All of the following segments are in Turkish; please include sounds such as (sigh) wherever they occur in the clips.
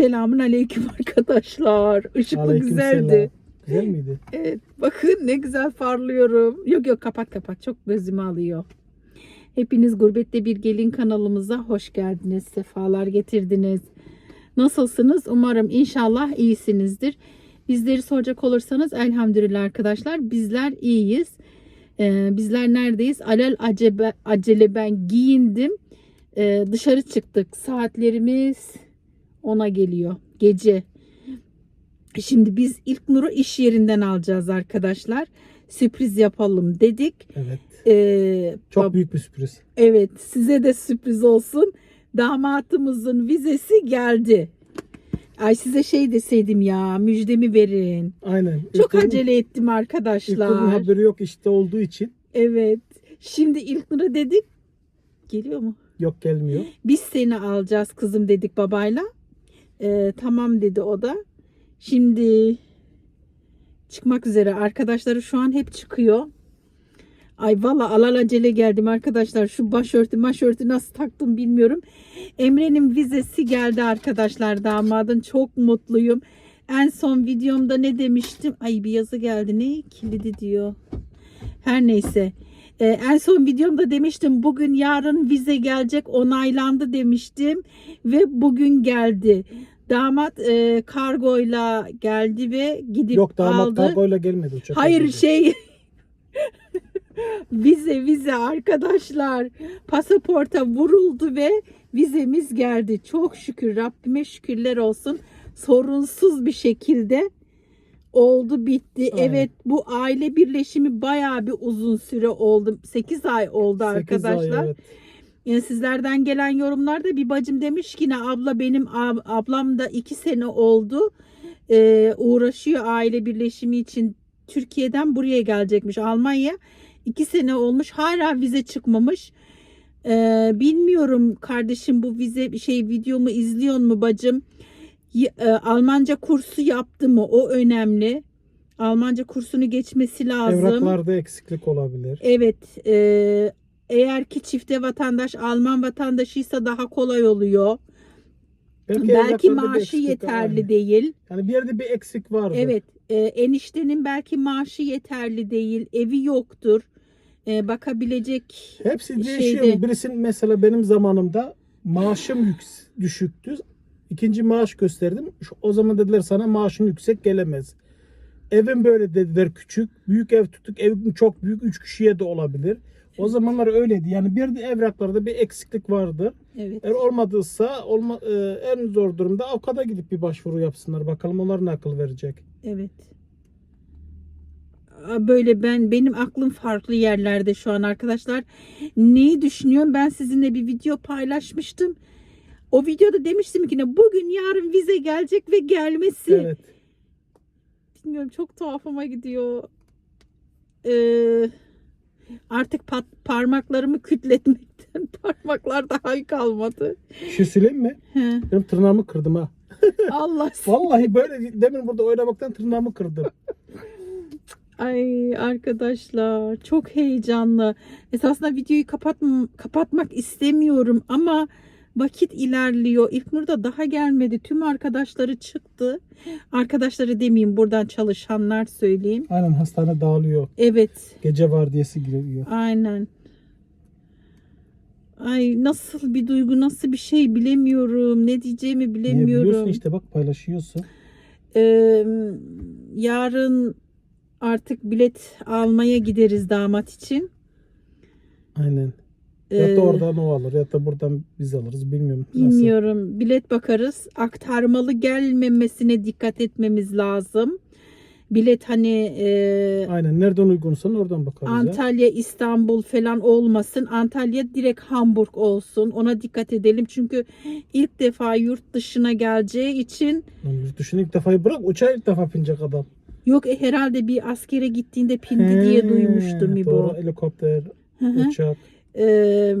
Selamun aleyküm arkadaşlar. Işıklı güzeldi. Güzel miydi? Evet, bakın ne güzel parlıyorum. Yok yok kapat kapat. Çok gözümü alıyor. Hepiniz Gurbette Bir Gelin kanalımıza hoş geldiniz. Sefalar getirdiniz. Nasılsınız? Umarım inşallah iyisinizdir. Bizleri soracak olursanız elhamdülillah arkadaşlar bizler iyiyiz. Ee, bizler neredeyiz? Alel acebe, acele ben giyindim. Ee, dışarı çıktık. Saatlerimiz 10'a geliyor. Gece. Şimdi biz ilk Nur'u iş yerinden alacağız arkadaşlar. Sürpriz yapalım dedik. Evet. Ee, Çok büyük bir sürpriz. Evet size de sürpriz olsun. Damatımızın vizesi geldi. Ay size şey deseydim ya müjdemi verin. Aynen. Çok İlknur'un- acele ettim İlknur'un arkadaşlar. haberi yok işte olduğu için. Evet. Şimdi İlknur'a dedik. Geliyor mu? Yok gelmiyor. Biz seni alacağız kızım dedik babayla. Ee, tamam dedi o da. Şimdi çıkmak üzere. Arkadaşları şu an hep çıkıyor. Ay valla alelacele geldim arkadaşlar. Şu başörtü maşörtü nasıl taktım bilmiyorum. Emre'nin vizesi geldi arkadaşlar damadın. Çok mutluyum. En son videomda ne demiştim? Ay bir yazı geldi. Ne kilidi diyor. Her neyse. Ee, en son videomda demiştim bugün yarın vize gelecek onaylandı demiştim ve bugün geldi. Damat e, kargoyla geldi ve gidip Yok damat aldı. kargoyla gelmedi uçak. Hayır geldi. şey (laughs) vize vize arkadaşlar pasaporta vuruldu ve vizemiz geldi. Çok şükür Rabbime şükürler olsun. Sorunsuz bir şekilde oldu bitti. Aynen. Evet bu aile birleşimi bayağı bir uzun süre oldu. 8 ay oldu Sekiz ay, arkadaşlar. evet. Yani sizlerden gelen yorumlarda bir bacım demiş ki ne abla benim ab- ablam da iki sene oldu Ee, uğraşıyor aile birleşimi için Türkiye'den buraya gelecekmiş Almanya iki sene olmuş hala vize çıkmamış Ee, bilmiyorum kardeşim bu vize şey videomu izliyor mu bacım Almanca kursu yaptı mı o önemli Almanca kursunu geçmesi lazım. Evraklarda eksiklik olabilir. Evet. e, eğer ki çifte vatandaş Alman vatandaşıysa daha kolay oluyor. Belki bir maaşı eksiklik- yeterli aynen. değil. Yani bir yerde bir eksik vardı. Evet. e, eniştenin belki maaşı yeterli değil. Evi yoktur. E, bakabilecek Hepsi şeyde- değişiyor. Birisinin mesela benim zamanımda maaşım düşüktü. İkinci maaş gösterdim. Şu- O zaman dediler sana maaşın yüksek gelemez. Evim böyle dediler küçük. Büyük ev tuttuk. Evim çok büyük. Üç kişiye de olabilir. O zamanlar öyleydi. Yani bir de evraklarda bir eksiklik vardı. evet. Eğer olmadıysa olma, e, en zor durumda avukata gidip bir başvuru yapsınlar. Bakalım onlar ne akıl verecek. Evet. Böyle ben benim aklım farklı yerlerde şu an arkadaşlar. Neyi düşünüyorum? Ben sizinle bir video paylaşmıştım. O videoda demiştim ki ne bugün yarın vize gelecek ve gelmesi. Evet. Bilmiyorum çok tuhafıma gidiyor. Ee, artık pat, parmaklarımı kütletmekten (laughs) parmaklar daha kalmadı. Bir şey mi? He. Benim tırnağımı kırdım ha. (laughs) Allah Vallahi böyle demin burada oynamaktan tırnağımı kırdım. Ay arkadaşlar çok heyecanlı. Esasında videoyu kapat kapatmak istemiyorum ama vakit ilerliyor. İlknur da daha gelmedi. Tüm arkadaşları çıktı. Arkadaşları demeyeyim buradan çalışanlar söyleyeyim. Aynen hastane dağılıyor. Evet Gece vardiyası giriyor. aynen. Ay nasıl bir duygu nasıl bir şey bilemiyorum. Ne diyeceğimi Niye bilemiyorum. biliyorsun işte bak paylaşıyorsun. Ee, yarın artık bilet almaya gideriz damat için. Aynen. Ya Ee, da oradan o alır ya da buradan biz alırız bilmiyorum. Nasıl? Bilmiyorum. Bilet bakarız. Aktarmalı gelmemesine dikkat etmemiz lazım. Bilet hani e, Aynen nereden uygunsan oradan bakarız ya. Antalya, İstanbul falan olmasın. Antalya direkt Hamburg olsun. Ona dikkat edelim. Çünkü ilk defa yurt dışına geleceği için Lan yurt dışına ilk defa bırak uçağa ilk defa binecek adam. yok e, herhalde bir askere gittiğinde pindi diye He, duymuştum İbo. Doğru helikopter, uçak. Ee,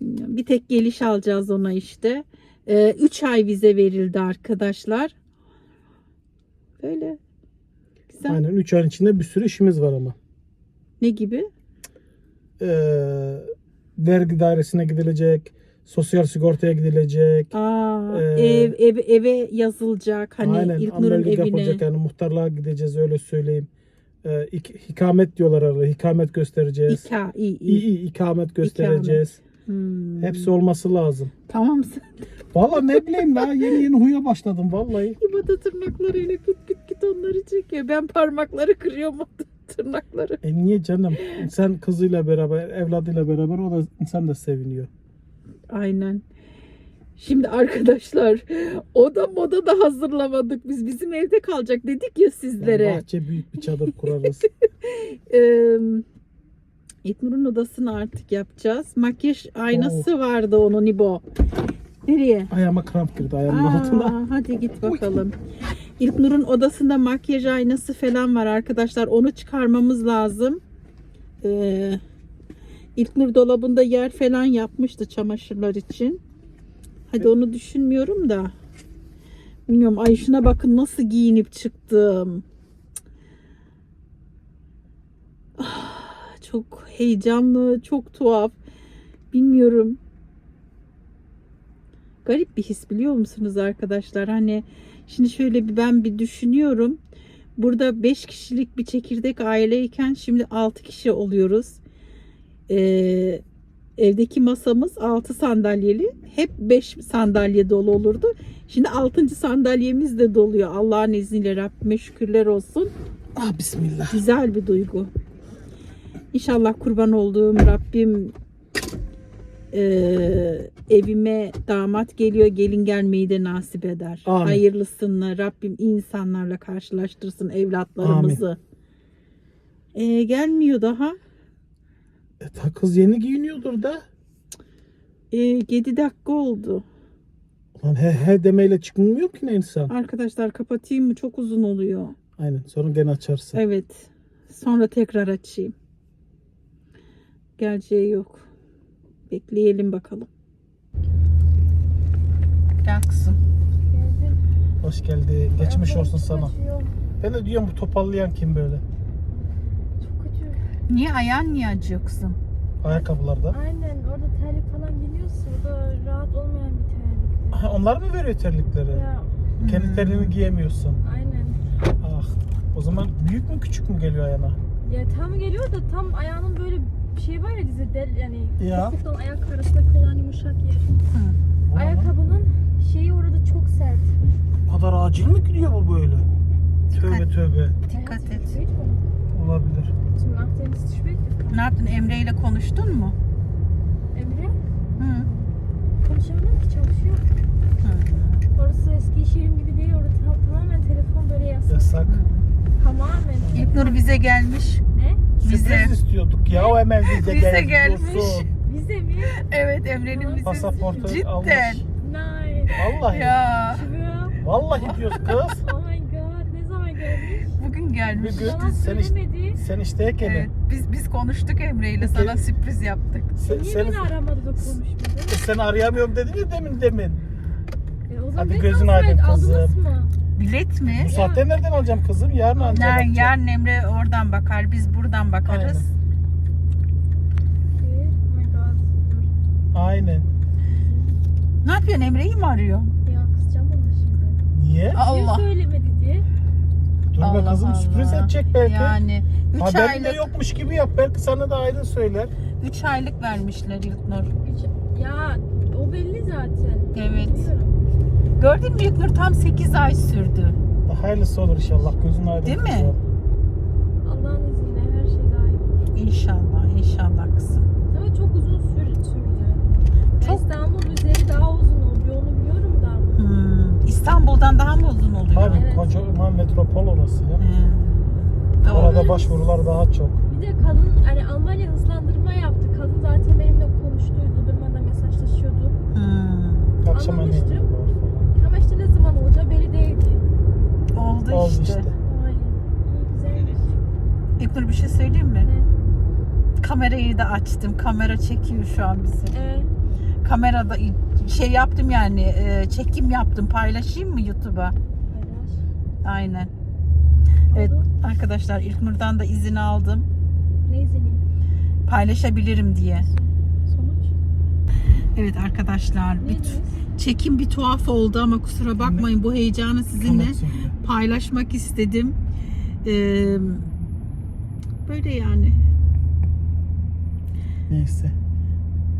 bir tek geliş alacağız ona işte. 3 ay vize verildi arkadaşlar. Böyle. Güzel. Aynen 3 ayın içinde bir sürü işimiz var ama. Ne gibi? Ee, vergi dairesine gidilecek. Sosyal sigortaya gidilecek. Aa, Ee, ev, ev eve yazılacak hani Aynen İlknur'un evine. yapılacak yani muhtarlığa gideceğiz öyle söyleyeyim. Ee, ik- hikamet diyorlar arada. Hikamet göstereceğiz. İka, iyi, iyi. İyi iyi ikamet göstereceğiz. Hmm. Hepsi olması lazım. Tamam sen Vallahi ne bileyim la yeni yeni huya başladım vallahi. İbada tırnaklarıyla küt küt küt onları çekiyor. Ben parmakları kırıyorum tırnakları. E niye canım? Sen kızıyla beraber, evladıyla beraber o da insan da seviniyor. Aynen. Şimdi arkadaşlar oda moda da hazırlamadık. Biz bizim evde kalacak dedik ya Yani sizlere. bahçe büyük bir çadır kurarız. (laughs) Ee, İlknur'un odasını artık yapacağız. Makyaj aynası vardı onun İbo. Nereye? Ayağıma kramp girdi ayağımın altına. Aa, hadi git bakalım. İlknur'un odasında makyaj aynası falan var arkadaşlar. Onu çıkarmamız lazım. Ee, İlknur dolabında yer falan yapmıştı çamaşırlar için. Hadi onu düşünmüyorum da. Bilmiyorum. Ay şuna bakın nasıl giyinip çıktım. Ah, Çok heyecanlı, çok tuhaf. Bilmiyorum garip bir his biliyor musunuz arkadaşlar? Hani şimdi şöyle bir ben bir düşünüyorum. Burada 5 kişilik bir çekirdek aileyken şimdi 6 kişi oluyoruz. Ee, evdeki masamız 6 sandalyeli. Hep 5 sandalye dolu olurdu. Şimdi 6. sandalyemiz de doluyor. Allah'ın izniyle Rabbime şükürler olsun. Ah bismillah. Güzel bir duygu. İnşallah kurban olduğum Rabbim eee, evime damat geliyor, gelin gelmeyi de nasip eder. Amin. Hayırlısını Rabbim insanlarla karşılaştırsın evlatlarımızı. Ee, gelmiyor daha. E, ta kız yeni giyiniyordur da. Ee, 7 dakika oldu. Lan he he demeyle çıkmıyor ki ne insan. Arkadaşlar kapatayım mı? Çok uzun oluyor. Aynen sonra gene açarsın. Evet. Sonra tekrar açayım. Geleceği yok. Bekleyelim bakalım. Gel kızım. Geldim. Hoş geldin. Geçmiş olsun sana. Ben de diyorum bu topallayan kim böyle? Niye ayağın niye acıyor kızım? Ayakkabılarda. Aynen orada terlik falan giyiniyorsa o da rahat olmayan bir terlik. Ha, onlar mı veriyor terlikleri? Ya Kendi terliğini giyemiyorsun. aynen. Ah. O zaman büyük mü küçük mü geliyor ayağına? Ya tam geliyor da tam ayağının böyle bir şey var ya dizi del yani Ya. topuktan ayak arasında kalan yumuşak yer. Ayakkabının şeyi orada çok sert. O kadar acil mi gidiyor bu böyle? Tövbe tövbe. Dikkat et. Olabilir. Zum Nachdenken ist spät gekommen. Ne yaptın? Emre ile konuştun mu? Emre Hı. konuşamadım ki çalışıyor. Orası eski iş yerim gibi değil. Orada ta- tamamen telefon böyle yasak. Yasak. Tamamen. İlknur bize gelmiş. Ne? Vize. Sürpriz istiyorduk ya o hemen vize, Vize geldi gelmiş. diyorsun. Vize mi? Evet Emre'nin vizesi. Pasaportu Cidden. almış. Nein. Vallahi. Ya Schwör. Vallahi diyoruz kız. Oh mein Gott. Ne zaman gelmiş? Bugün gelmiş. Bugün. Bana Sen işte- söylemedi. Sen işteyken Evet, biz biz konuştuk Emre ile sana sürpriz yaptık. sen, Niye sen, beni aramadı da konuşmadı? seni arayamıyorum dedin ya demin demin. E, o zaman Hadi gözün aydın kızım. mı? Bilet mi? Bu saatte nereden alacağım kızım? Yarın alacağım. Yarın, alacağım. yarın Emre oradan bakar, biz buradan bakarız. Oh mein Gott. Dur. Aynen. Ne yapıyorsun Emre'yi mi arıyor? Ya kızacağım ona şimdi. Niye? Allah. Niye söylemedi diye? Dur be Allah kızım sürpriz Allah. edecek belki. Yani 3 Haberin de aylık yokmuş gibi yap. Belki sana da ayrı söyler. 3 aylık vermişler İlknur. Ya o belli zaten. Evet. Biliyorum. Gördün mü İlknur tam 8 ay sürdü. Hayırlısı olur inşallah. Gözün aydın. Değil mi? kızım. Allah'ın izniyle her şey daha iyi olur. İnşallah, inşallah kızım. Ama çok uzun sür sürdü. Çok- İstanbul üzeri daha uzun oluyor İstanbul'dan daha mı uzun oluyor? Tabii Evet. kocaman metropol orası ya. Hmm. Doğru. Orada başvurular daha çok. Bir de kadın hani Almanya hızlandırma yaptı. Kadın zaten benimle konuştuydu. Durmadan mesajlaşıyordu. Hmm. Akşam Anlamıştım. var falan. Ama işte ne zaman olacağı belli değildi. Oldu, Oldu işte. işte. Ay iyi güzelmiş. İlknur bir şey söyleyeyim mi? Kamerayı da açtım. Kamera çekiyor şu an bizi. Ee, Kamerada şey yaptım yani e, çekim yaptım. Paylaşayım mı YouTube'a? paylaş. Aynen. Ne Evet oldu? arkadaşlar İlknur'dan da izin aldım. Ne izleyeyim? Paylaşabilirim diye. Sonuç? Evet arkadaşlar bir Neydiniz? çekim bir tuhaf oldu ama kusura bakmayın bu heyecanı sizinle paylaşmak istedim. Ee, böyle yani. Neyse.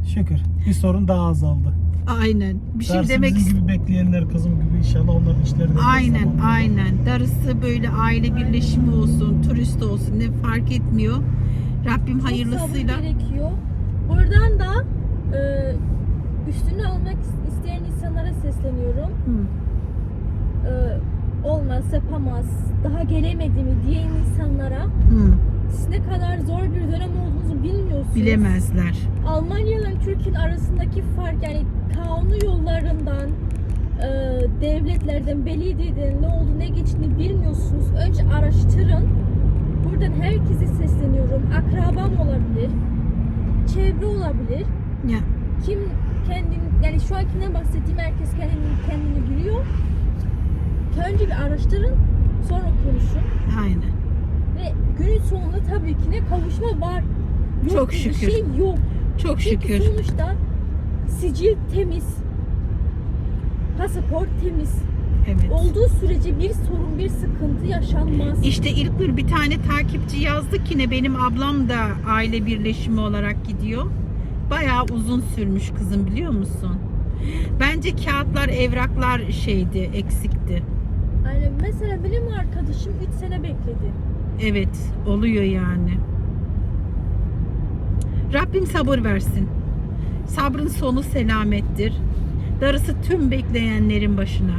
Şükür. Bir sorun daha azaldı. Aynen. Bir şey Dersi demek bizim gibi bekleyenler kızım gibi inşallah onların işleri de Aynen aynen. Darısı böyle aile birleşimi olsun, turist olsun ne fark etmiyor. Rabbim Çok hayırlısıyla. sabır gerekiyor. Buradan da e, üstünü almak isteyen insanlara sesleniyorum. Hı. E, olmaz, yapamaz, daha gelemedi mi diyen insanlara Hı, siz ne kadar zor bir dönem olduğunuzu bilmiyorsunuz. bilemezler. Almanya ile Türkiye'nin arasındaki fark yani kanunu yollarından e, devletlerden, belediyeden ne oldu ne geçtiğini bilmiyorsunuz. Önce araştırın. Buradan herkese sesleniyorum. Akrabam olabilir. Çevre olabilir. Ya, Kim kendini yani şu ankinden bahsettiğim herkes kendini kendini biliyor. Önce bir araştırın, sonra konuşun aynen. Ve günün sonunda tabii ki ne kavuşma var. Yok Çok bir şükür. şey yok. Çok Çünkü şükür. sonuçta sicil temiz. Pasaport temiz. Evet. Olduğu sürece bir sorun, bir sıkıntı yaşanmaz. İşte ilk bir, bir tane takipçi yazdı ki ne benim ablam da aile birleşimi olarak gidiyor. Bayağı uzun sürmüş kızım biliyor musun? Bence kağıtlar, evraklar şeydi, eksikti. Yani mesela benim arkadaşım 3 sene bekledi. Evet, oluyor yani. Rabbim sabır versin. Sabrın sonu selamettir. Darısı tüm bekleyenlerin başına.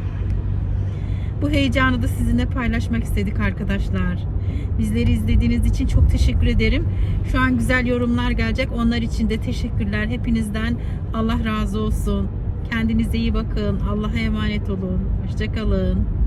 Bu heyecanı da sizinle paylaşmak istedik arkadaşlar. Bizleri izlediğiniz için çok teşekkür ederim. Şu an güzel yorumlar gelecek. Onlar için de teşekkürler. Hepinizden Allah razı olsun. Kendinize iyi bakın. Allah'a emanet olun. Hoşçakalın.